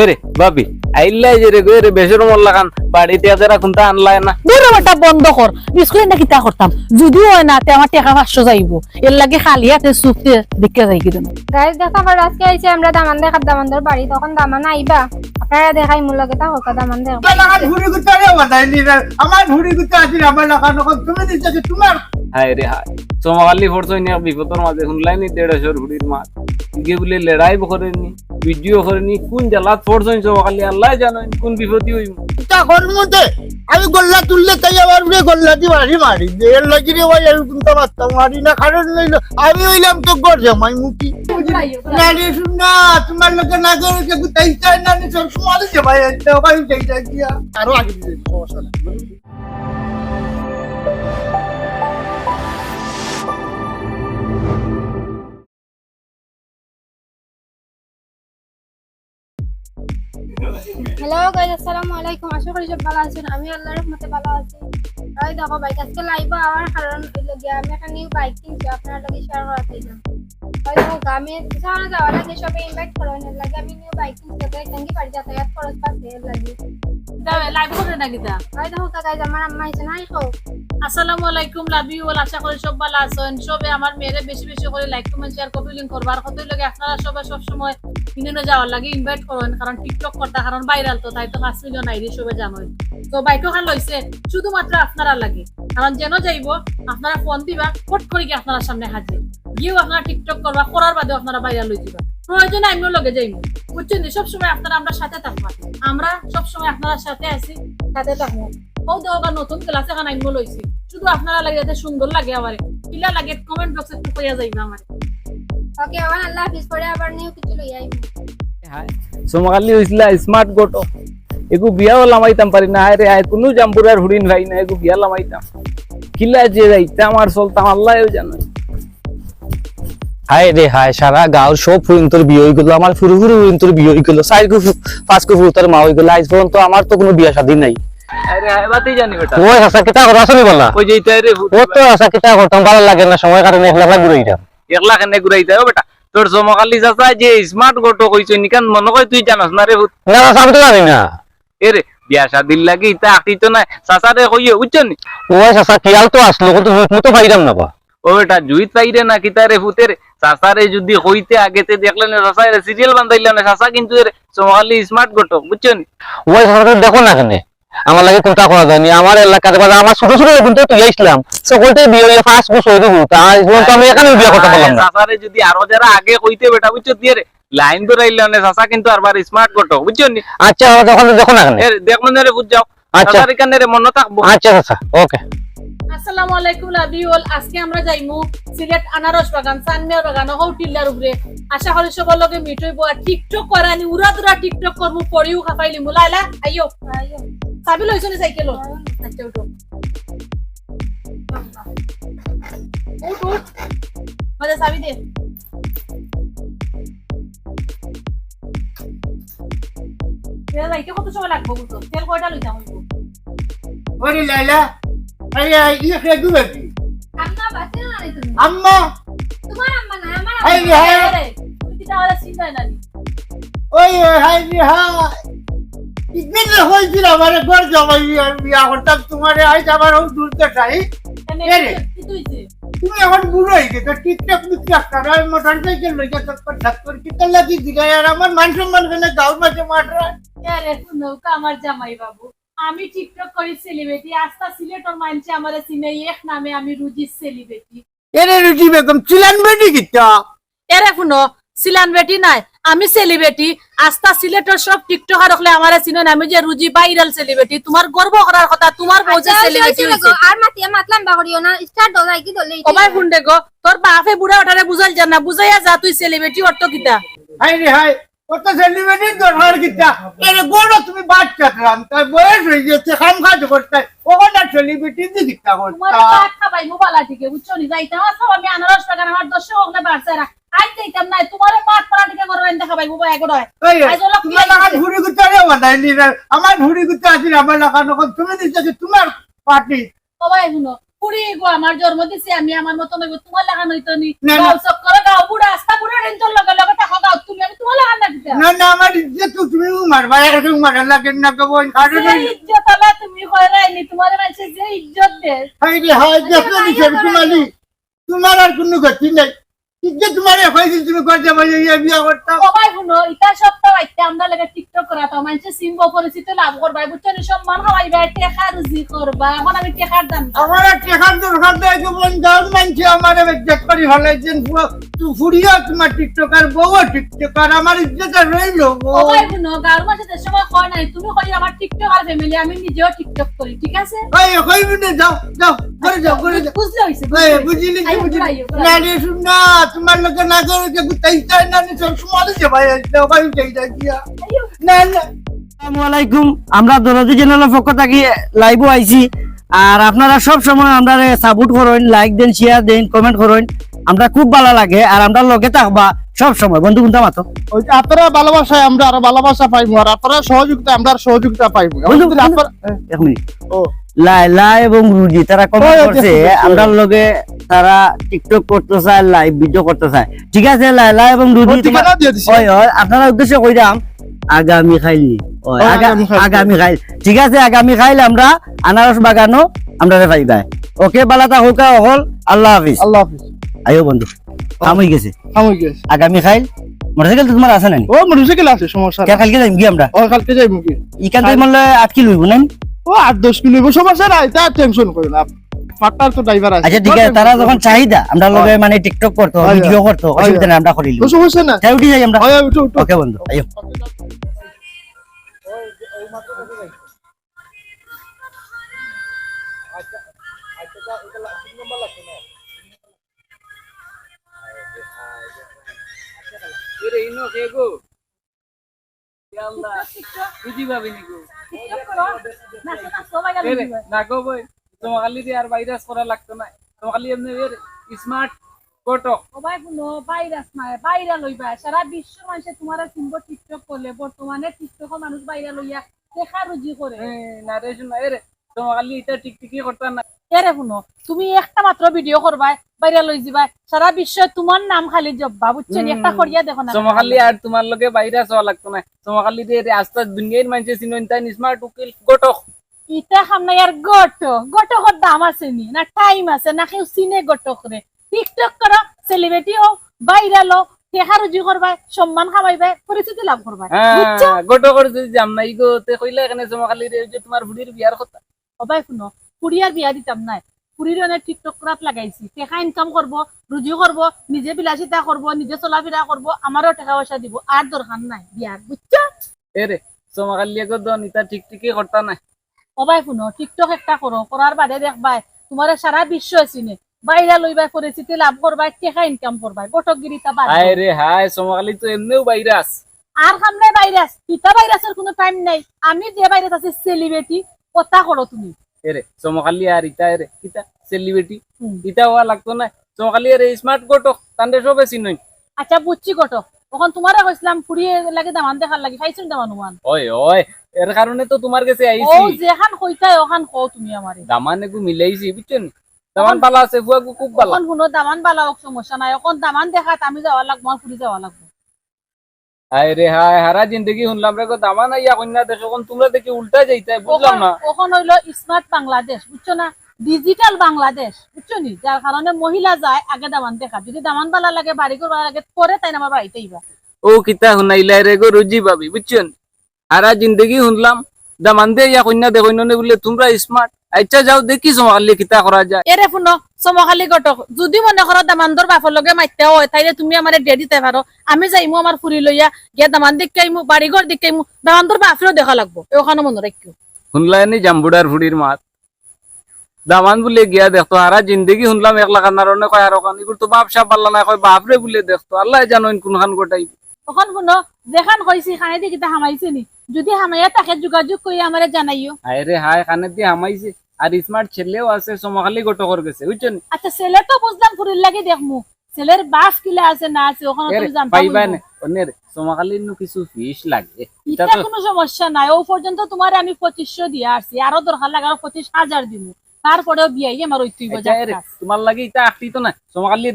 এরে বাবি আইলাই যে রে গো রে বেশর মোল্লা খান বাড়িতে আদের এখন তা আনলাই না। দূর বেটা বন্ধ কর বিস্কুট না কিতা করতাম। যদিও হয় না তে আমার টাকা পাঁচশো যাইব। এর লাগে খালি হাতে সুখতে দেখে যাই কিন্তু গাইজ দেখা পার আজকে আইছে আমরা দামান দেখার দামানদের বাড়ি তখন দামান আইবা। আপনারা দেখাই মূল লাগে তা হোক দামান দেখ। আমার লাগান ঘুরি ঘুরতে রে বাদাইলি রে। আমার ঘুরি ঘুরতে আছি আমার লাগান এখন তুমি দিতেছে তোমার। হায় রে হায় চমাকালি ফোরছই নিয়ে বিপদের মাঝে শুনলাই নি দেড়শোর হুড়ির মাছ। ইগে বলে লড়াই করেনি ভিডিও করেনি, কোন জ্বালাত ফোরছই চমাকালি আল্লাহ জানেন কোন বিপত্তি হইব। তা কর মধ্যে? আমি গল্লা তুললে তাই আবার উড়ে গল্লা দি মারি। মারি এর লাগি রে ভাই আমি মারি না, কারণ আমি হইলাম তো গর জামাই মুখি না রে শুননা, তোমার লোকে না করে যে না নি সব সময় যে, ভাই চাইটা দিয়া আরও আগে দিতে সমস্যা হ্যালো গাইজ আসসালামু আলাইকুম আশা করি সব ভালো আছেন। আমি আল্লাহর রহমতে ভালো আছি। তাই দেখো বাইক আজকে লাইভ আওয়ার কারণ হইল গিয়ে আমি একটা নিউ বাইক কিনছি, আপনার লগে শেয়ার করা চাইলাম তাই দেখো আমি যাওয়া যাওয়া লাগে সবে ইনভাইট এর লাগে আমি নিউ বাইক কিনছি, তো এখান কি বাড়ি যাতায়াত খরচ পাচ্ছে লাগে। আসসালামু আলাইকুম লাভ ইউ অল আশা করি সব ভালো আছেন। সবে আমার মেয়েরে বেশি বেশি করে like comment share copy link করবার কত লাগে আপনারা সবাই সব সময় কিনে যাওয়ার লাগে ইনভাইট করেন কারণ টিকটক করতে কারণ ভাইরাল তো তাই তো পাঁচ মিলিয়ন আইডি সবে জানোই তো বাইকও খান লইছে শুধুমাত্র আপনারা লাগে। কারণ যেন যাইব আপনারা ফোন দিবা ফট করে গিয়ে আপনারা সামনে হাজির। গিয়েও আপনারা টিকটক করবা করার বাদে আপনারা ভাইরাল হয়ে যাবা প্রয়োজনে আমিও লগে যাইব বুঝছেন সব সময় আপনারা আমরা সাথে থাকবা। আমরা সব সময় আপনারা সাথে আছি সাথে থাকব। ও দেওয়া নতুন ক্লাস এখন আমিও লইছি। শুধু আপনারা লাগে যাতে সুন্দর লাগে আমারে। কিলা লাগে কমেন্ট বক্সে একটু কইয়া যাইবা আমার। ওকে আবার আল্লাহ হাফিজ পরে আবার নিউ কিছু লই আইব চমাকালি হয়েছিল স্মার্ট গোটো এগু বিয়াও লামাইতাম পারি না আরে আয় কোনো জাম্বুরার হুড়িন ভাই না এগু বিয়া লামাইতাম কিলা যে যাইতাম আর চলতাম আল্লাহ জানে। হায় রে হায় সারা গাঁর সব ফুরিন তোর বিয়ে হয়ে গেল আমার ফুরু ফুরু ফুরিন তোর বিয়ে গেল চার কু পাঁচ কু মা হয়ে গেল আজ পর্যন্ত আমার তো কোনো বিয়া শাদী নাই। ওই হাসা কিতা কথা আসনি বলা ওই যেইতে রে ও তো হাসা কিতা করতাম ভালো লাগে না সময় কারণে একলা কেনে বেটা। তোর চাচা যে স্মার্ট গোটো কইছো নিকান মনে তুই জানাস না রে না না, আমি তো জানি না। এরে বিয়া শাদির লাগি ইতা আকিতো না চাচা রে কইয়ে বুঝছ নি? ওই হাসা কিয়াল তো আসলো কিন্তু তো পাইলাম না বা। ও বেটা জুইত পাইরে না কিতা রে ভূতের? চাচারে যদি কইতে আগেতে দেখলে চাচা এর সিরিয়াল বান্ধাইলে না। চাচা কিন্তু এর চমকালি স্মার্ট গোটো বুঝছ নি ওই হাসাটা দেখো না কেন আমার লাগে কোনটা করা যায়নি। আমার এলাকাতে বাজে আমার ছোট ছোট কিন্তু তুই ইসলাম সকলতে বিয়ে ফার্স্ট বছর হয়ে গেল। তা আজ পর্যন্ত আমি এখানে বিয়ে করতে পারলাম না। চাচারে যদি আরও যারা আগে কইতে বেটা বুঝছ দিয়ে লাইন ধরাইলে না। চাচা কিন্তু আরবার স্মার্ট গোটো বুঝছ আচ্ছা দেখো দেখো না কেন দেখো না রে বুঝ যাও। আচ্ছা। এখানে রে মনে থাকব। আচ্ছা আচ্ছা ওকে। আসসালামু আলাইকুম লাবিউল আজকে আমরা যাইমু সিলেট আনারস বাগান, সানমিয়ার বাগান হৌ টিল্লার উপরে। আশা করি সবার লগে মিট হইব আর টিকটক করানি, উড়া দুরা টিকটক করব পড়িও খাপাইলি মুলাইলা আইও চাবি লইছ নি সাইকেল আচ্ছা উঠো। উঠ উঠ মজা চাবি দে। তেল কত সময় লাগবো তেল কয়টা লইতাম ওরে লাইলা আরে ইয়ে কে দুবে কি? আম্মা না রে তুমি? আম্মা! তোমার আম্মা না আমার আম্মা রে হ্যাঁ! আরে, তুমি কি তাহলে চিন্তাই না নি? ওই হাই রে হ্যাঁ! ইদিন হয়েছিল আমার ঘর জমাই বিয়া তোমার আজ আমার ও দূরতে চাই রে। তুমি এখন বুড়ো হয়ে গেছো টিকটক মিকটক করো আর মোটর সাইকেল লইয়া চক্কর ঠাক্কর কি তো লাগি দিগা আর আমার মান সম্মান ফেলে গাঁর মাঝে মাঠরা আরে নৌকা আমার জামাই বাবু। আমি টিকটক করি সেলিব্রিটি আস্তা সিলেটর মানছে আমার সিনে এক নামে আমি রুজি সেলিব্রিটি এরে রুজি বেগম ছিলেন বেটি কিতা এরে শুনো সিলান বেটি নাই আমি সেলিব্রিটি আস্তা সিলেটর সব টিকটকার হলে আমার সিনে আমি যে রুজি ভাইরাল সেলিব্রিটি তোমার গর্ব করার কথা তোমার বউ যে সেলিব্রিটি হইছে আর মাতিয়া মাতলাম বাগড়িও না স্টার্ট দলাই কি দলে ওবাই শুনতে গো তোর বাপে বুড়া ওটারে বুঝাইল জানা বুঝাইয়া যা তুই সেলিব্রিটি অর্থ কিতা। হাই রে হাই। কত সেলিব্রিটির দরকার কিতা এরে বড় তুমি বাচ্চা রাম তার বয়স হয়ে গেছে খাম কাজ করতে। ওখানে সেলিব্রিটি দি কিতা তোমার খাবাই মোবাইল নি? যাইতাম সব আমি আনারস বাগান আমার দর্শক ওখানে যাইতাম তোমার পাড়া করবেন মোবাইল তোমার লাগান ঘুরি ঘুরতে রে আমার ঘুরি আমার তুমি দিতেছে তোমার পার্টি সবাই শুনো পুরি গো আমার জন্ম দিছে আমি আমার মতন হইব তোমার লাগান হইতো নি। না, না। গাও চক্করে গাও বুড়া আস্তা বুড়া রেঞ্জর লগে লগে থাকো গাও তুমি আমি তোমার লাগান না দিতে না না আমার ইজ্জত তো তুমি মারবা এরকম মারা লাগে না যে ইজ্জত আলা তুমি কইরাইনি তোমার মানুষে যে ইজ্জত দে। হাই রে হাই দিছে তোমার আর কোনো গতি নাই। ইজ্জত তোমার হয়েছে তুমি করতে পারো এই বিয়া করতাম? সবাই শুনো ইটা সপ্তাহ আইতে আমরা লাগে টিকটক করা তো মানুষে সিম্ব পরিচিত লাভ করবা বুঝছ নি সম্মান খাওয়াইবা টেকা রুজি করবা এখন আমি টেকার দাম। আমার টেকার দরকার দেয় কেমন গাঁর মানছে আমার ইজ্জত করে ফেলাইছেন ফুরিয়া তোমার টিকটকার বউ টিকটকার আমার ইজ্জত আর রইল সবাই শুনো গাঁর মাসে যে সময় কয় নাই তুমি কই আমার টিকটক আর ফ্যামিলি আমি নিজেও টিকটক করি ঠিক আছে? ওই কই মিনে যাও যাও করে যাও করে যাও। বুঝলে হইছে বুঝলি। না রে শুনা তোমার লোকে না করে যে তাই না সব সময় যে ভাই ভাই যাই দিয়া না না। আসসালামু আলাইকুম আমরা চ্যানেলের পক্ষ থেকে লাইভও আইছি। আর আপনারা সব সময় আমরা সাপোর্ট করেন লাইক দেন শেয়ার দেন কমেন্ট করেন। আমরা খুব ভালো লাগে আর আমরা লগে থাকবা সব সময়। বন্ধু কোনটা মাতো? ওই যে আপনারা ভালোবাসায় আমরা আরও ভালোবাসা পাইবো আর আপনারা সহযোগিতা আমরা সহযোগিতা পাইবো। বন্ধু, বন্ধু। এক মিনিট ও। লাইলা এবং রুজি তারা কমেন্ট করছে আমরা লগে তারা টিকটক করতে চায় লাইভ ভিডিও করতে চায় ঠিক আছে লাইলা এবং রুজি ওই ওই আপনারা উদ্দেশ্য কইরাম আগামী খাইল আগামী খাইল। ঠিক আছে আগামী খাইল আমরা আনারস বাগানো আমরা পাইবা ওকে বালা তা হোকা হল আল্লাহ হাফিজ। আল্লাহ হাফিজ। আইও বন্ধু কাম হয়ে গেছে গেছি। আগামী খাইল মোটরসাইকেল তো তোমার আছে না ও মোটরসাইকেল আছে সমস্যা নাই। কালকে যাইম কি আমরা? ও কালকে যাইবো কি? ইকান আটকি লইব না ও আট দশ কিলো সমস্যা নাই তা টেনশন করো না পার্টনার তো ড্রাইভার আছে আচ্ছা ঠিক আছে তারা যখন চাহিদা আমরা লগে মানে টিকটক করতো হয়, ভিডিও করতো অসুবিধা নাই আমরা করিল সমস্যা না তাই উঠি যাই আমরা হয় উঠো উঠো ওকে বন্ধু আইও এরে ইনো কে গো ইয়া আল্লাহ বুঝি পাবি নি গো টিকটক করো নাচো নাচো ভাই এরে না গো বই তোমার খালি আর ভাইরাস করা লাগতো না। তোমার খালি এমনি স্মার্ট ফটো সবাই শুনো ভাইরাস নাই বাইরা লইবা সারা বিশ্ব মানুষে তোমার চিনব টিকটক করলে বর্তমানে টিকটকের মানুষ বাইরা লইয়া দেখা রুজি করে না রে শুনা এরে তোমার খালি এটা টিকটিকি করতা না এরে শুনো তুমি একটা মাত্র ভিডিও করবা বাইরা লই যাবা। সারা বিশ্ব তোমার নাম খালি জব্বা বুঝছ? একটা করিয়া দেখো না। আর তোমার লগে ভাইরাস হওয়া লাগতো না। খালি দিয়ে আস্তে দুনিয়ার মানুষে চিনেন তাই স্মার্ট উকিল গটক। ইটা সামনে আর গট গটকর দাম আছে নি? না টাইম আছে না কেউ চিনে গটক রে টিকটক করো সেলিব্রিটি হোক বাইরা লো দেখা রুজি করবা সম্মান খাওয়াইবা পরিচিতি লাভ করবা বুঝছ গটকর যদি যাম না ইগো তে কইলে এখানে তোমার রে যে তোমার বুড়ির বিয়ার কথা। সবাই শুনো পুরিয়ার বিয়া দিতাম নাই। পুরীর অনেক টিকটক করাত লাগাইছি। টেকা ইনকাম করব রুজি করব নিজে বিলাসিতা করব নিজে চলাফেরা করব আমারও টাকা পয়সা দিব আর দরকার নাই বিয়ার বুঝছ এরে তোমার খালি এগো দন ইটা টিকটিকি করতা না সবাই শুনো টিকটক একটা করো করার বাদে দেখবাই তোমার সারা বিশ্ব চিনে বাইরা লইবাই পরিচিতি লাভ করবাই টেকা ইনকাম করবাই বটকগিরিতা বাদ হায় রে হায় খালি তো এমনিও ভাইরাস আর সামনে ভাইরাস পিতা ভাইরাসের কোনো টাইম নাই। আমি যে ভাইরাস আছে সেলিব্রিটি কথা করো তুমি। এরে চমকালি আর ইটা এরে ইটা সেলিব্রিটি। ইটা হওয়া লাগতো না চমকালি এরে স্মার্ট গটক তান্ডে সবে চিনই আচ্ছা বুঝছি কত তখন তোমারে কইছিলাম ফুরিয়ে লাগে দামান দেখার লাগে খাইছেন দামান মান ওই ওই এর কারণে তো তোমার কাছে ও আইছি যেখান কইতাই ওখান কও তুমি আমারে দামান এগু মিলাইছি বুঝছেন দামান পালা আছে ফুয়াগু খুব ভালো এখন শুনো দামান বালা সমস্যা নাই এখন দামান দেখাত আমি যাওয়া লাগবো ফুরি যাওয়া লাগবো হায় রে হায় হারা জিন্দগি শুনলাম রে কন্যা দেশ এখন তোমরা দেখি উল্টা যাইতে বুঝলাম না। ওখন হইল স্মার্ট বাংলাদেশ বুঝছ না? ডিজিটাল বাংলাদেশ বুঝছ নি? যার কারণে মহিলা যায় আগে দামান দেখা। যদি দামান বালা লাগে বাড়ি করবা লাগে পরে তাই আমার বাড়িতে আইবা। ও কিতা শুনাইলাই রে গো রুজি পাবি বুঝছেন হারা জিন্দগি শুনলাম। দে ইয়া কন্যা দেখো নে বলে তোমরা স্মার্ট আচ্ছা যাও দেখি চমকালি কিতা করা যায়। এরে শুনো চমকালি গটক যদি মনে করো দামানদর বাপর লগে মাইতে হয় তাইলে তুমি আমার ডে দিতে পারো। আমি যাইমু আমার ফুরি লইয়া গিয়া দামান দেখাইমু বাড়ি ঘর দেখাইমু দামানদর বাপরেও দেখা লাগবো। ওখানে মনে রাখিও শুনলাই নি জাম্বুডার ফুড়ির মাত? দামান বলে গিয়া দেখতো হারা জিন্দগি শুনলাম একলা কান্নারনে কয় আর এগুলো তো বাপ সাপ পাল্লা না কয় বাপরে বলে দেখতো আল্লাহ জানো কোনখান গোটাই তখন শুনো যেখান কইছি খানে দি কিতা হামাইছে নি। যদি হামাইয়া তাকে যোগাযোগ করে আমারে জানাইও। হায় রে হায় কানে দিয়ে হামাইছে। আর স্মার্ট ছেলেও আছে চমকালি গটকর গেছে বুঝছেন আচ্ছা ছেলে তো বুঝলাম ফুরির লাগে দেখমু ছেলের বাস কিলা আছে না আছে ওখানে তুমি পাইবা না অন্যের নু কিছু ফিস লাগে। এটা এটা তো কোনো সমস্যা নাই। ও পর্যন্ত তোমার আমি পঁচিশশো দিয়ে আসছি। আরও দরকার লাগে আরও পঁচিশ হাজার দিব তারপরেও বিয়াই আমার ওই তুই এরে, তোমার লাগে আখটি তো না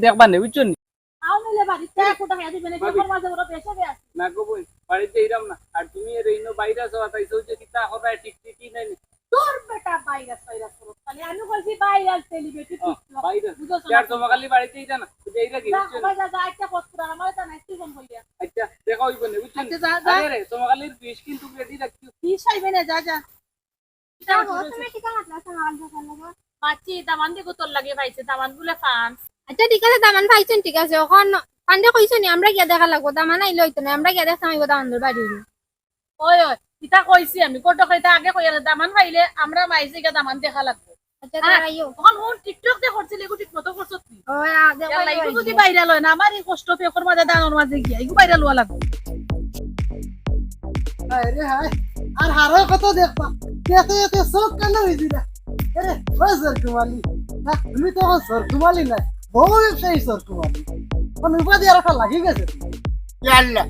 দেখবা নে বুঝছ নি? আও নিলে বাড়িতে কোটা বড় পেশা দেয়া না গো বই। বাড়িতে ইরাম না। আর তুমি এর ইনো বাইরে আছো তাইছো যে কিতা হরায় ঠিক ঠিকই নাই তোর বেটা করো খালি আমি কইছি ভাইরাস সেলিব্রিটি বাইরে বুঝছ আর সোমাকালি বাড়িতে ইটা না বুঝে ইরা কি বুঝছ নি? যা যা একটা কষ্ট আমার তা নাই তুই কইয়া আচ্ছা দেখা হইব নে বুঝছ আচ্ছা, যা, যা। আরে রে সোমাকালির বিষ কিন্তু রেডি রাখিও কি চাইবে না যা দেখো, দামান দিয়ে তোর লাগে পাইছে দামানগুলো ফান আচ্ছা ঠিক আছে দামান পাইছেন ঠিক আছে ওখান পান্ডে কইছো নি আমরা গিয়া দেখা লাগবো দামান আইলে হইতো না আমরা গিয়া দেখতাম আইবো দামানদের বাড়ি ওই ওই ইতা কইছি আমি কত কইতা আগে কইয়া দামান পাইলে আমরা মাইছে গা দামান দেখা লাগবে। আচ্ছা হ্যাঁ। দেখো হয় না আমার এই কষ্ট পেকর মাঝে দানোর মাঝে গিয়া এগু ভাইরাল হওয়া লাগবে। আরে হায় আর হারো কত দেখবা? এতে এতে সব কেন হয়েছিল আরে ওই সরকুমালি না তুমি তো সরকুমালি নাই বহু ব্যবসায়ী সরকুমালি উপাধি আর একটা লাগি গেছে। আল্লাহ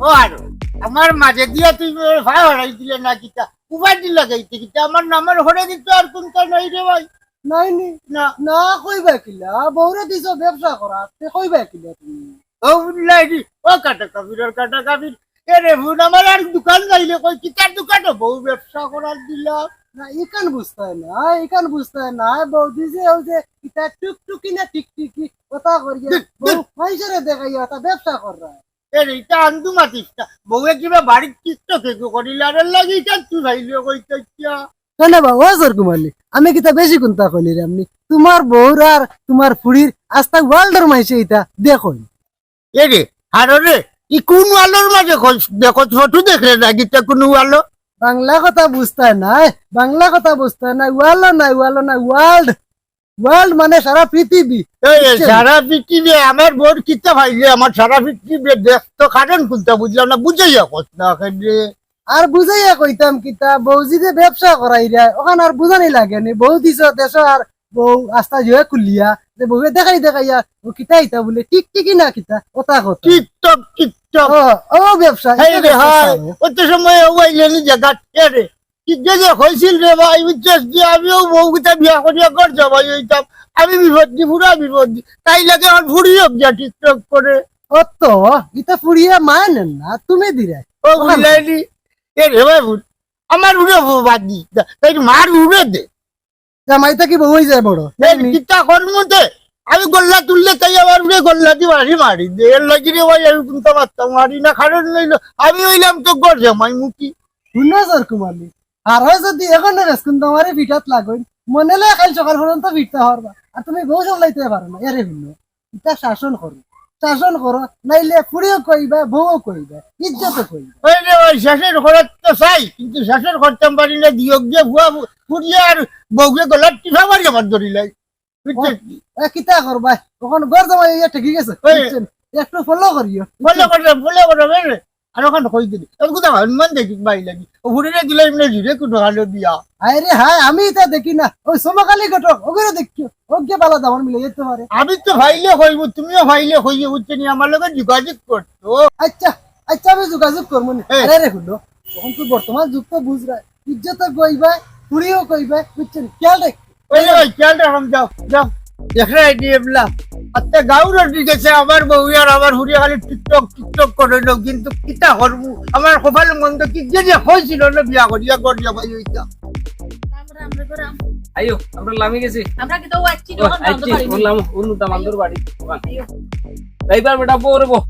ও আরও আমার মাঝে দিয়া তুই ভাই হরাই দিলে না কিতা উপাধি লাগাইতে কিতা আমার নামের হরে দিতে আর কোনটা নাই রে ভাই। নাই নি না। না কইবা কিলা বহুরে দিছ ব্যবসা করা তে কইবা কিলা তুমি? ও বুঝলাই দি ও কাটা কাবির কাটা কাবির এরে ভুন আমার আর দোকান যাইলে কই কিতার দোকানে বউ ব্যবসা করার দিলাম না ইকান বুঝতে না ইকান বুঝতে না বৌদি যে ও যে ইটা টুকটুকি না টিকটিকি কথা করিয়া বউ পয়সারে দেখাইয়া তা ব্যবসা করা এরে এটা আন্দু মাতিস না বউয়ে কিবা বাড়ির চিত্ত কেকু করিলে আর লাগি এটা তুই ভাইলে কইতে কেন বা ও সরকুমালি আমি কিতা বেশি কোনটা কইলি রে আপনি? তোমার বউর আর তোমার ফুড়ির আস্তা ওয়ার্ল্ডের মাইছে ইটা দেখো। হারো রে ই কোন আলোর মাঝে দেখো ছোট দেখলে না গীতা কোন আলো বাংলা কথা বুঝতে নাই বাংলা কথা বুঝতে নাই ওয়ার্ল্ড নাই ওয়ার্ল্ড নাই ওয়ার্ল্ড ওয়ার্ল্ড মানে সারা পৃথিবী। সারা পৃথিবী আমার বোর কিতা ভাইলে আমার সারা পৃথিবী দেখ তো কারণ কোনটা বুঝলাম না বুঝাইয়া রে আর বুঝাইয়া কইতাম কিতা বৌজি যে ব্যবসা করাই রে ওখান আর বুঝানি লাগে নি। বউ দিছ দেশ আর বউ আস্তা জুয়ে কুলিয়া যে বউয়ে দেখাই দেখাইয়া ও কিতা ইতা বলে ঠিক ঠিকই না কিতা ওটা কথা। টিকটক টিকটক ও ব্যবসা রে অত সময় রে? হয়েছিল ভাই আমিও বিয়া করিয়া হইতাম। আমি বিপদ পুরা বিপদ তাই লাগে আমার টিকটক করে। ইতা মানেন না তুমি দিরে ও বুঝলাইনি এ রে ভাই আমার উড়ে বাদ দি। তাই মার উড়ে দে। জামাইটা কি যায় বড়? কিতা কর্মতে আমি গোল্লা তুললে তাই আমার উড়ে গোল্লা দি মারি। মারি এর লাগি রে ভাই আমি কিন্তু পারতাম মারি না কারণ লইলো আমি হইলাম তো গর জামাই মুখি। শুনো সর কুমালি আর হয় যদি এখন রেস্কুন তোমার ভিটাত লাগুন মনে হলে কাল সকাল পর্যন্ত ভিটতে পারবা আর তুমি বউ সামলাইতে পারো না এরে শুনো এটা শাসন করো শাসন করো নাইলে ফুড়িও কইবা বউও কইবা ইজ্জত কইবা। ওই রে ওই শেষের ঘরের তো চাই কিন্তু শেষের করতাম পারি না দিয়ক দিয়ে ভুয়া ফুরিয়ে আর বউকে গলার টিফা মারি আমার ধরিলাই। কিতা করবা? তখন ঘর জামাই ইয়া ঠিকই গেছে? একটু ফলো করিও। বলে করে বলে করে বেরে আর ওখানে কই দিলি তোর কোথা হনুমান দেখি বাই লাগি। ও ঘুরে দিলে এমনি জুড়ে কোনো হালো দিয়া। আরে হ্যাঁ আমি এটা দেখি না। ওই সমকালী ঘটক ওগুলো দেখিও ওকে ভালো দাম মিলে যেতে পারে। আমি তো ভাইলে হইব তুমিও ভাইলে হইয়ে বুঝছে নি আমার লগে যোগাযোগ করতো। আচ্ছা আচ্ছা আমি যোগাযোগ করব না। আরে রে শুনো তখন তো বর্তমান যুগ তো বুঝরা ইজ্জত কইবা পুরিও কইবা বুঝছেন? খেয়াল রাখ। ওই যে খেয়াল রাখলাম যাও যাও। দেখলে দিয়ে বললাম আচ্ছা গাউর দিকেছে আমার বউ আর আমার হুড়িয়ে খালি টিকটক টিকটক করে লো কিন্তু কিতা করব? আমার কপাল মন্দ কি যে যে হয়েছিল না বিয়া করিয়া করিয়া ভাই ওইটা আইও আমরা লামি গেছি। আমরা কি তো আচ্ছি ও, যখন জানতে আইছি পারি বললাম উন্নু বাড়ি দোকান। এইবার বেটা বউ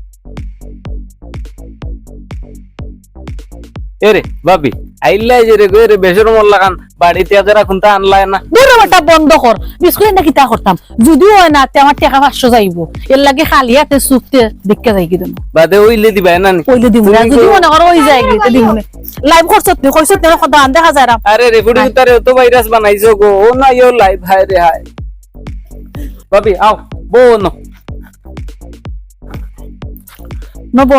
এরে ভাবি আইলাই যে রে গো রে বেশর মন লাগান বাড়িতে যারা কোনটা আনলাই না। দূরে বাটা বন্ধ কর বিস্কুট না কিতা করতাম। যদিও হয় না তে আমার টাকা পাঁচশো যাইব। এর লাগে খালি হাতে সুখতে দেখতে যাই কি দেবো বাদে ওইলে দিবা না নি? দিব না যদি মনে করো ওই যায় কি দিব না। লাইভ করছত নি কইছত নি কথা আন দেখা যায় না। আরে রেফুডি উতারে তো ভাইরাস বানাইছো গো। ও না ইও লাইভ হায় রে হায়। ভাবি আও বউ ন। নব।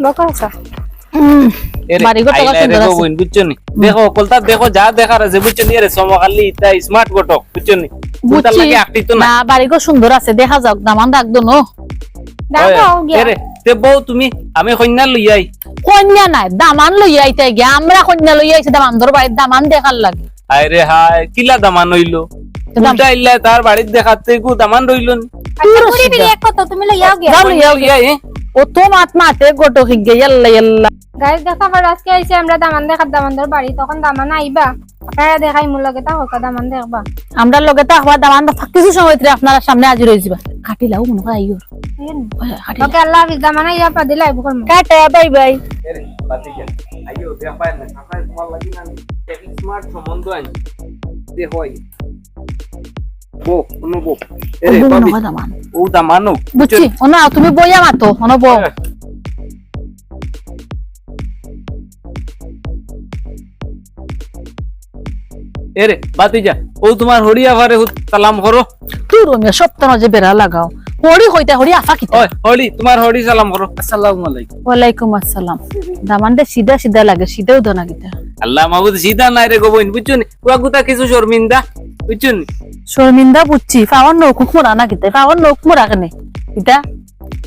এরে বাড়ি দেখো কলতা দেখো যা দেখার আছে বুঝছ নি? এরে সমকালি ইতা স্মার্ট গটক বুঝছ নি? কোনটার বুঝছি। লাগে আকটি তো না। না সুন্দর আছে দেখা যাক দামান ডাক গিয়া। তুমি আমি কন্যা কন্যা নাই আইতে গিয়া। আমরা কন্যা লইয়া আইছে দামান ধর বাড়ির দামান দেখার লাগে। আরে হায় কিলা দামান হইল? উল্টা ইল্লা তার বাড়ির দেখাতে দামান রইল আচ্ছা ঘুরি ফিরি এক কথা তুমি লইয়াও গিয়া। যাও এ, ও তো মাত মাতে গোটো হিগে ইয়াল্লা ইয়াল্লা। গাইস দেখা পর আজকে আইছে আমরা দামান দেখার দামানদের বাড়ি তখন দামান আইবা। আপনারা দেখাই মূল লগে তা হোক দামান দেখবা। আমরা লগে তো আহবা দামান কিছু সময় ধরে আপনারা সামনে হাজির হয়ে যাবা। কাটিলাও মনে হয় আইয়র ওকে আল্লাহ হাফিজ দামান আইয়া পা দিলাই বুকর কাটা বাই বাই। আইয়ো, দেখ পায় না, কাকায় তোমার লাগি না, smart সম্বন্ধ আনি। দে হয়। বো, কোনো বো। এরে, বাবি, ও দামানো। বুঝছি ও না তুমি বইয়া মাতো অন এরে, বাতি যা। ও তোমার হরিয়া ঘরে সালাম করো। তুই রমিয়া সপ্তাহ যে বেড়া লাগাও হরি হইতা হরি আফা কিতা? ওই হরি তোমার হরি সালাম করো। আসসালামু আলাইকুম। ওয়ালাইকুম আসসালাম। দামান দে সিধা সিধা লাগে সিধাও দনা কিতা? আল্লাহ মাহবুদ সিধা নাই রে গোবিন বুঝছ নি কুয়া গুতা কিছু শর্মিন্দা বুঝছ নি শর্মিন্দা বুঝছি পাওয়ার নৌকুক মোরা না কিতা? পাওয়ার নৌক মোরা কেনে? কিতা?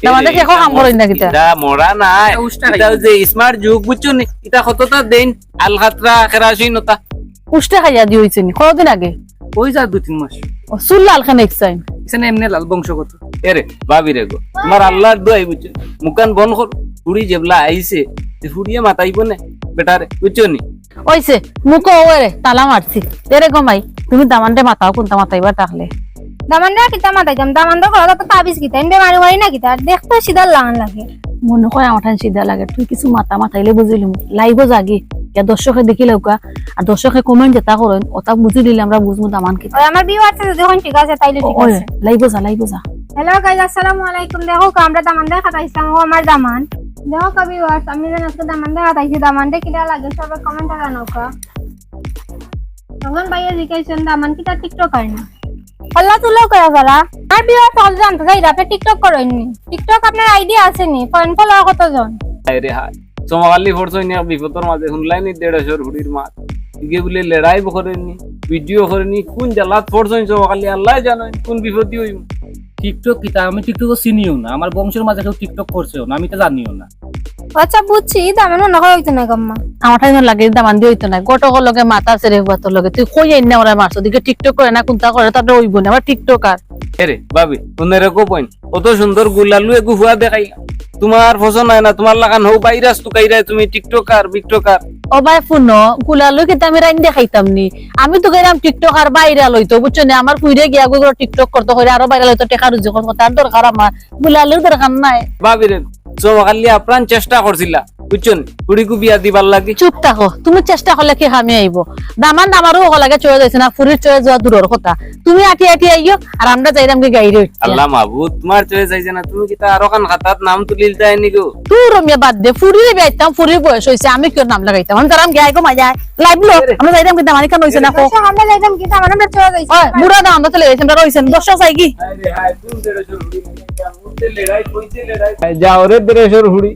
দামান দেখে এখন কাম করেন না কিতা? এটা মরা নাই। এটা যে স্মার্ট যুগ বুঝছ নি এটা কতটা দেন? আল খাতরা খেরাশি নতা উষ্টা খাইয়া দি হইছে নি কতদিন আগে? ওই যা দু তিন মাস। ও সুল লাল খান এক্সাইন এখানে এমনি লাল বংশগত। এরে ভাবি রে গো তোমার আল্লাহর দোয়াই বুঝছ। মুকান বন কর ফুড়ি যেবলা আইছে তে ফুড়িয়ে মাতাইব না বেটারে বুঝছ নি? ওইছে মুখ ওরে তালা মারছি। এরে গমাই তুমি দামানটা মাতাও কোনটা মাতাইবা তাহলে? দামান দা কিতা মাতাইতাম দামান দা ঘর তো তাবিজ কিতা এমবে মারি মারি না কিতা? দেখতে সিধা লাগান লাগে। মনে হয় আমার ঠান সিধা লাগে তুই কিছু মাথা মাতাইলে বুঝিলুম লাইব জাগি। ইয়া দর্শকে দেখি লৌকা আর দর্শকে কমেন্ট যেটা করেন ওটা বুঝি দিলে আমরা বুঝব দামান কি। আমার বিয়ে আছে যখন ঠিক আছে তাইলে ঠিক আছে। লাইব যা লাইব যা। হ্যালো গাইজ আসসালামু আলাইকুম। দেখো আমরা দামান দেখা তাইছিলাম ও আমার দামান। দেখো কবি ওয়াস আমি যেন আজকে দামান দেখা তাইছি দামানটা কিটা লাগে সবাই কমেন্টে জানাও কা তখন ভাইয়া দামান কিটা টিকটক করে না আল্লাহ তুলো করে ফেলা আর বিয়ে সহজ জানতে চাই আপনি টিকটক করেননি টিকটক আপনার আইডিয়া আছে নি? ফ্রেন্ড ফলোয়ার কতজন? আরে হায় সোমালি ফোরছই নি বিপদর মাঝে শুনলাই নি দেড়শোর হুড়ির মাছ। ইগে বলে লড়াই করেনি ভিডিও করেনি কোন জ্বালাত ফোরছই সোমালি আল্লাহ জানো কোন বিপত্তি হইব। টিকটক কিতা আমি টিকটক চিনিও না আমার বংশের মাঝে কেউ টিকটক করছেও না আমি তো জানিও না। আচ্ছা বুঝছি দামান মনে হয় হইতো না গম্মা। আমার ঠান লাগে দামান দিয়ে হইতো না গটকর লগে মাথা সেরে হুয়াতর লগে। তুই কই আইন না ওরা মারছো দিকে টিকটক করে না কোনটা করে? তারপরে হইব না আমার টিকটক আর। এরে ভাবি উনের কো পয়েন্ট অত সুন্দর গুলালু এগু হুয়া দেখাই। তোমার পছন্দ হয় না তোমার লাগান হও বাইরাস তু কাইরাই তুমি টিকটকার বিকটকার ও ভাই ফোন গুলালো কিন্তু আমি রাইন দেখাইতাম নি। আমি তো বাইরে লইতো বুঝছ না? আমার কুইরে গিয়া গুলো টিকটক করতে হইলে আরও বাইরে লইতো টেকা রুজি করব তার দরকার আমার গুলালোর দরকার নাই। ভাবি রে সোমালি আপ্রাণ চেষ্টা করছিলা বুঝছেন? কুড়িকু বিয়া দিবার লাগি। চুপ থাকো তুমি চেষ্টা করলে কি হামি আইব? দামান আমারও হো লাগে চয়ে যাইছে না ফুরির চয়ে যাওয়া দূরের কথা। তুমি আটি আটি আইও আর আমরা যাইরাম কি গাইরে আল্লাহ মাহবুদ তোমার চয়ে যাইছে না তুমি কি তা আরও কান খাতাত নাম তুলিল তাই নি গো? তুই রমিয়া বাদ দে ফুরিরে বেইতাম ফুরির বয়স হইছে আমি কেউ নাম লাগাইতাম? আমি তারাম গাই গো মাইয়া লাইবলো আমরা কি দামানি কান হইছে না কো? আমরা কি দামান আমরা চলে যাইছি। বুড়া দাম আমরা চলে যাইছি আমরা রইছেন দশটা চাই কি? রে দেড়শোর হুড়ি।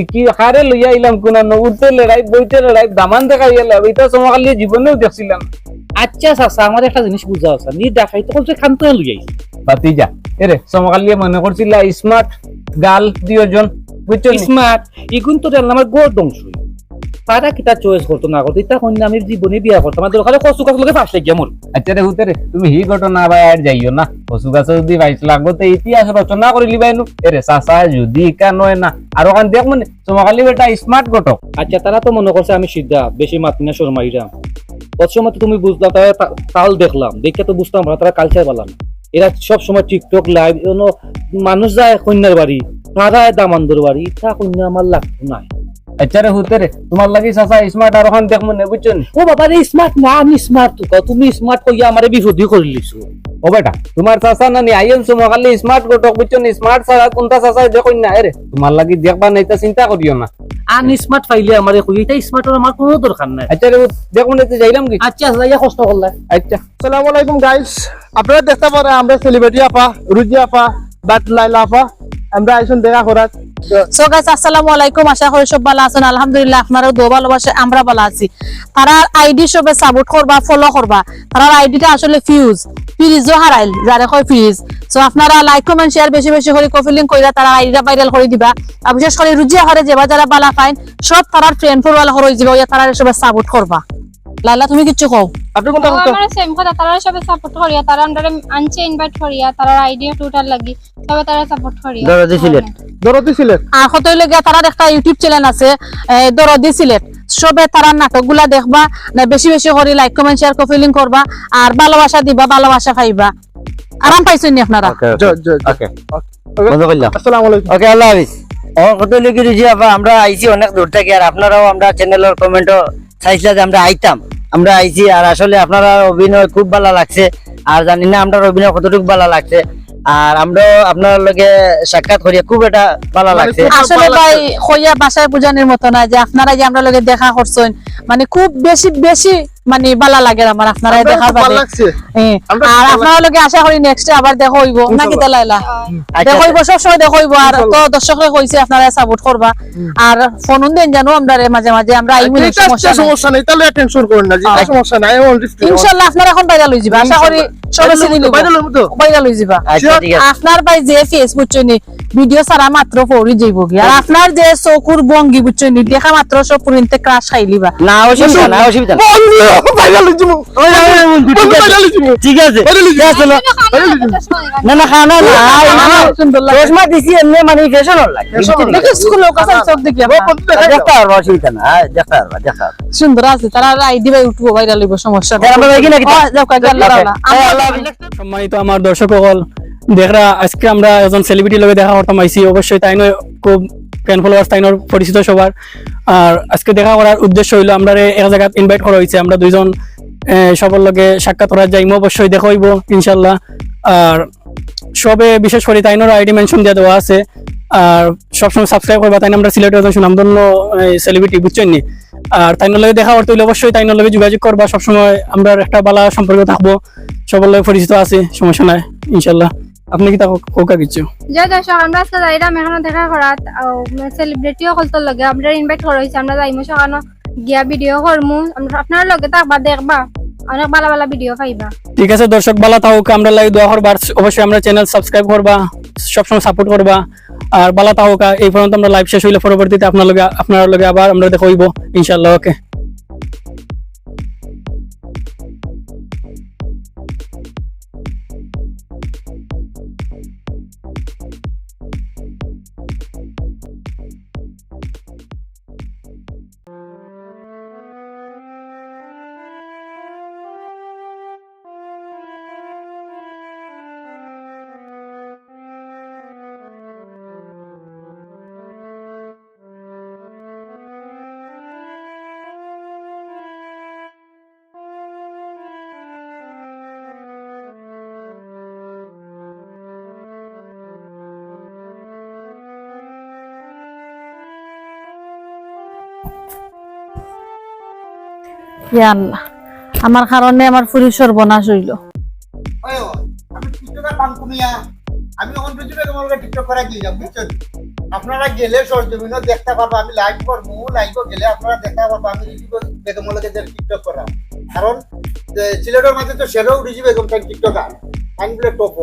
ইকি হারে লইয়া আইলাম কোনা উঠতে লড়াই বইতে লড়াই দামান দেখা গেলে এটা সোমাকালি জীবনেও দেখছিলাম। আচ্ছা চাচা আমার একটা জিনিস বুঝা আছে নি দেখাই তো করছে খান্ত লই আইছি। বাতিজা এরে সোমাকালি মনে করছিলা স্মার্ট গাল দুজন বুঝছ? স্মার্ট ইগুন তো আমার গোড় দংশই তারা কিতা চয়েস করতো না করতো? ইতা কন্যা আমি জীবনে বিয়া করতাম আমার দরকার কষ্ট কাজ লগে ফাঁস লাগিয়া মোর আচ্ছা রে হুতে তুমি হি ঘটনা ভাই আর যাইও না? পশু গাছ যদি পাইছিল আগতে ইতিহাস রচনা করে লিবাইনু এরে চাচা যদি ইকা নয় না। আর ওখান দেখ মানে সোমাকালি বেটা স্মার্ট ঘটক। আচ্ছা তারা তো মনে করছে আমি সিদ্ধা বেশি মাতি না শর্মাইরাম কত সময় তো তুমি বুঝলাম তারা তা- তাল দেখলাম। দেখে তো বুঝতাম না তারা কালচার পালাম। এরা সব সময় টিকটক লাইভ মানুষ যায় কন্যার বাড়ি তারা দামান্দর বাড়ি তা কন্যা আমার লাগতো নাই। আচ্ছা রে হুতে রে তোমার লাগি চাচা স্মার্ট আর ওখান দেখ মানে বুঝছ ও বাবা রে স্মার্ট না আমি স্মার্ট তো তুমি স্মার্ট কইয়া আমারে বিপদী করে লিছো। ও বেটা তোমার চাচা না নি আইএম সোমাকালি স্মার্ট ঘটক বুঝছ নি স্মার্ট ছাড়া কোনটা চাচা দেখো না এরে তোমার লাগি দেখবা না এটা চিন্তা করিও না। আন স্মার্ট পাইলে আমারে কই এটা স্মার্ট আমার কোনো দরকার নাই। আচ্ছা রে দেখো না যাইলাম কি? আচ্ছা যাইয়া কষ্ট করলা। আচ্ছা। আসসালামু আলাইকুম গাইস আপনারা দেখতে পারেন আমরা সেলিব্রিটি আপা রুজি আপা বাট লাইলা আপা আমরা আইসন দেখা করার। সো গাইস আসসালামু আলাইকুম। আশা করি সব ভালো আছেন। আলহামদুলিল্লাহ আপনারা দো ভালোবাসে আমরা ভালো আছি। তারা আইডি সবে সাপোর্ট করবা ফলো করবা। তারা আইডিটা আসলে ফিউজ ফ্রিজও হারাইল যারে কয় ফ্রিজ সো আপনারা লাইক কমেন্ট শেয়ার বেশি বেশি করে কইরা তারা আইডিটা ভাইরাল করে দিবা। আর বিশেষ করে রুজিয়া হরে যেবা যারা বালা পাইন সব তারার ফ্রেন্ড ফরওয়ালা তারা সবে সাপোর্ট করবা। লাইলা তুমি কিচ্ছু কও? আপনি কোনটা কোনটা আমার সেম কথা তারা সবে সাপোর্ট করিয়া তারা আমরা আনছে ইনভাইট করিয়া তারা আইডিয়া টোটাল লাগি সবে তারা সাপোর্ট করিয়া। দরদি সিলেট। দরদি সিলেট আর কত লগিয়া তারা একটা ইউটিউব চ্যানেল আছে দরদি সিলেট সবে তারা নাটকগুলা দেখবা না বেশি বেশি করে লাইক কমেন্ট শেয়ার কপিলিং করবা আর ভালোবাসা দিবা ভালোবাসা খাইবা আরাম পাইছেন নি আপনারা? জ- জ- জ- ওকে Okay. বন্ধ করলাম। আসসালামু আলাইকুম। ওকে আল্লাহ হাফিজ। ও কত লিখে দিয়েছি আপা? আমরা আইছি অনেক দূর থেকে আর আপনারাও আমরা চ্যানেলের কমেন্টও চাইছিলা যে আমরা আইতাম। আমরা আইছি আর আসলে আপনারা অভিনয় খুব ভালো লাগছে। আর জানি না আমরা অভিনয় কতটুকু ভালো লাগছে। আর আমরাও আপনার লগে সাক্ষাৎ করিয়া খুব এটা ভালো লাগছে। আসলে ভাই হইয়া বাসায় বুঝানোর মতো না যে আপনারা যে আমরা লগে দেখা করছেন মানে খুব বেশি বেশি মানে ভালো লাগে আমার আপনারা আপনার লাগছে। হ্যাঁ। আর আপনারা লগে আশা করি নেক্সট আবার দেখা হইব। নাকি তালাইলা আচ্ছা, দেখা হইব সবসময় দেখা হইব। আর তো দর্শকরা কইছে আপনারা সাপোর্ট করবা। আর ফোন দেন জানো আমরা রে মাঝে মাঝে আমরা আইমু না, সমস্যা নাই। তাহলে টেনশন করেন না যেটা সমস্যা নাই ইনশাআল্লাহ আপনারা এখন বাইরে লই যাবা। আশা করি আচ্ছা আপনার ভাই যে ফেস বুঝছনি ভিডিও সারা মাত্র পড়ি যাইব কি? আর আপনার যে চকুর ভঙ্গি বুঝছনি দেখা মাত্র সব পুরিনতে ক্রাশ খাইলিবা না অসুবিধা অসুবিধা ঠিক আছে, খানা সুন্দর চশমা দিছি এমনি মানে ফ্যাশন দেখি স্কুল আছে। সুন্দর তারা আইডি ভাই উঠবো বাইরে সমস্যা সম্মানিত আমার দর্শক সকল দেখরা আজকে আমরা একজন সেলিব্রিটি লগে দেখা করতাম আইসি অবশ্যই তাই নয় খুব ফ্যান ফলোয়ার্স তাই নয় পরিচিত সবার আর আজকে দেখা করার উদ্দেশ্য হইল আমরা এক জায়গায় ইনভাইট করা হয়েছে আমরা দুইজন সবার লগে সাক্ষাৎ করার যাইম অবশ্যই দেখা হইব ইনশাল্লাহ আর সবে বিশেষ করে তাইনোর আইডি মেনশন দিয়ে দেওয়া আছে। আর সবসময় সাবস্ক্রাইব করবা তাই আমরা সিলেটের একজন সুনামধন্য সেলিব্রিটি বুঝছেন নি? আর তাইনোর লগে দেখা করতে হইলে অবশ্যই তাইনোর লগে যোগাযোগ করবা সবসময় আমরা একটা বালা সম্পর্ক থাকব। সবার লগে পরিচিত আছে সমস্যা নাই ইনশাল্লাহ। আপনি কি তা কোকা কিছু? যে দর্শক আমরা আজকে যাইরাম এখানে দেখা করাত সেলিব্রিটিও কলতর লগে আমরা ইনভাইট করা হয়েছে আমরা যাইমু সেখানে গিয়া ভিডিও করমু আমরা- আপনার লগে থাকবা দেখবা অনেক ভালো ভালো ভিডিও পাইবা। ঠিক আছে দর্শক বালা তাহলে আমরা লাগে দোয়া করবা অবশ্যই আমরা চ্যানেল সাবস্ক্রাইব করবা সবসময় সাপোর্ট করবা আর বালা তাহকা এই পর্যন্ত আমরা লাইভ শেষ হইলে পরবর্তীতে আপনার লগে আপনার লগে আবার আমরা দেখা হইব ইনশাল্লাহ ওকে আমার কারণে আমার ফুরি সর্বনাশ হইল। আমি আমি টিকটক বুঝছেন আপনারা গেলে দেখতে পারব আমি লাইভ করব লাইভও গেলে আপনারা দেখতে পারব আমি রিজু টিকটক করা কারণ সিলেটের মাঝে তো সেরাও রিজু বেগম তাই টিকটকার। আমি বলে টপ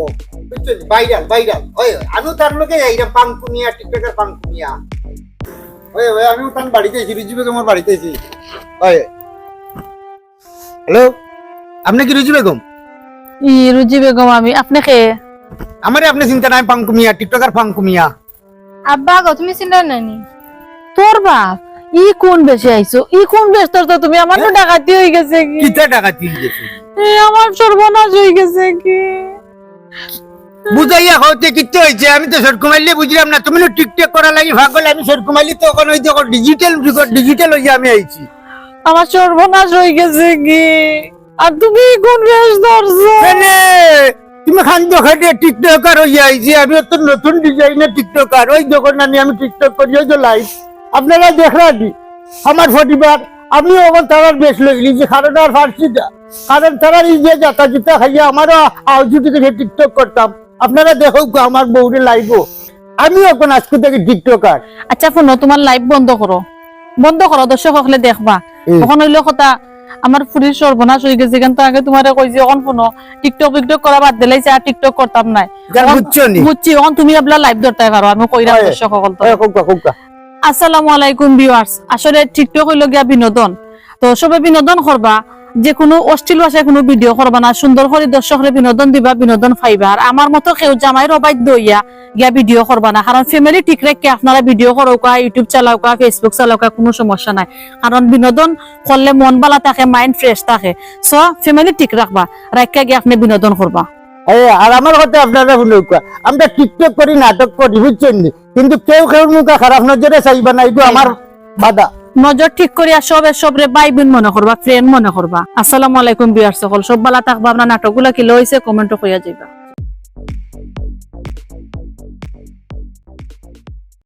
বুঝছেন ভাইরাল ভাইরাল ওই, আমিও তার লগে এইরকম পান কুমিয়া টিকটকের কুমিয়া। ওই ওই আমিও তার বাড়িতে রিজু বেগমের বাড়িতে ওই হ্যালো? আপনি কি রিজু বেগম? ই রুজি বেগম আমি। আপনি কে? আমারে আপনি চিন্তা নাই পাঙ্কু মিয়া টিকটকার পাঙ্কু মিয়া। আব্বা গো তুমি চিন্তা নানি তোর বাপ ই কোন বেশি আইছো? ই কোন বেশ তোর তো তুমি? আমার তো ডাকাতি হয়ে গেছে কি? কিতা টাকা তিন গেছে? এ, আমার সর্বনাশ হয়ে গেছে কি? বুঝাইয়া হতে কিতে হয়েছে আমি তো সরকু মারলে বুঝলাম না। তুমি টিকটক করা লাগি ভাগল আমি সরকু মারলি তো ওখানে ডিজিটাল ডিজিটাল হয়ে আমি আইছি। আমার সর্বনাশ হয়ে গেছে কি? আর তুমি কোন বেশ ধরছো? তুমি খান দোকানে টিকটকার হয়ে আইছি। আমি তো নতুন ডিজাইনের টিকটকার। ওই দোকান আমি আমি টিকটক করি ওই তো লাইভ আপনারা দেখলাম আমার ফটিবার। আমি ওখান তারার বেশ লইলি যে কারণ আর ফার্সিটা কারণ তারা এই যে জাতা জুতা খাইয়া আমারও আউজু থেকে যে টিকটক করতাম। আপনারা দেখো আমার বউরে লাইভও আমি এখন আজকে থেকে টিকটকার। আচ্ছা ফোন তোমার লাইভ বন্ধ করো। বন্ধ করো দর্শক হলে দেখবা। তখন হইল কথা আমার ফুরির সর্বনাশ হয়ে গেছে কিন্তু আগে তোমার কই যে এখন ফোনো টিকটক টিকটক করা বাদ দিলাইছে আর টিকটক করতাম নাই। বুঝছি অন তুমি আপনার লাইভ ধরতে পারো আমি কই রাখ দর্শক সকল আসসালামু আলাইকুম ভিউয়ার্স আসলে টিকটক হইল গিয়া বিনোদন। তো সবে বিনোদন করবা যে কোনো অশ্লীল ভাষায় কোনো ভিডিও করবা না সুন্দর করে দর্শকরে বিনোদন দিবা বিনোদন ফাইবা আর আমার মতো কেউ জামাইয়ের অবাধ্য হইয়া গিয়া ভিডিও করবা না কারণ ফ্যামিলি ঠিক রেখে আপনারা ভিডিও করোকা ইউটিউব চালাওকা ফেসবুক চালাওকা কোনো সমস্যা নাই। কারণ বিনোদন করলে মন ভালো থাকে মাইন্ড ফ্রেশ থাকে। সো ফ্যামিলি ঠিক রাখবা রাখা গিয়ে আপনি বিনোদন করবা। আর আমার কথা আপনারা শুনে আমরা টিকটক করি নাটক করি বুঝছেন? কিন্তু কেউ কেউ মুখে খারাপ নজরে চাইবা না এটা আমার বাধা। নজর ঠিক করিয়া সবে সবরে বাই বোন মনে করবা ফ্রেন্ড মনে করবা। আসসালামু আলাইকুম বিয়ার সকল। সব বালা থাকবা, আপনার নাটকগুলা কি লইছে কমেন্ট করিয়া যাইবা।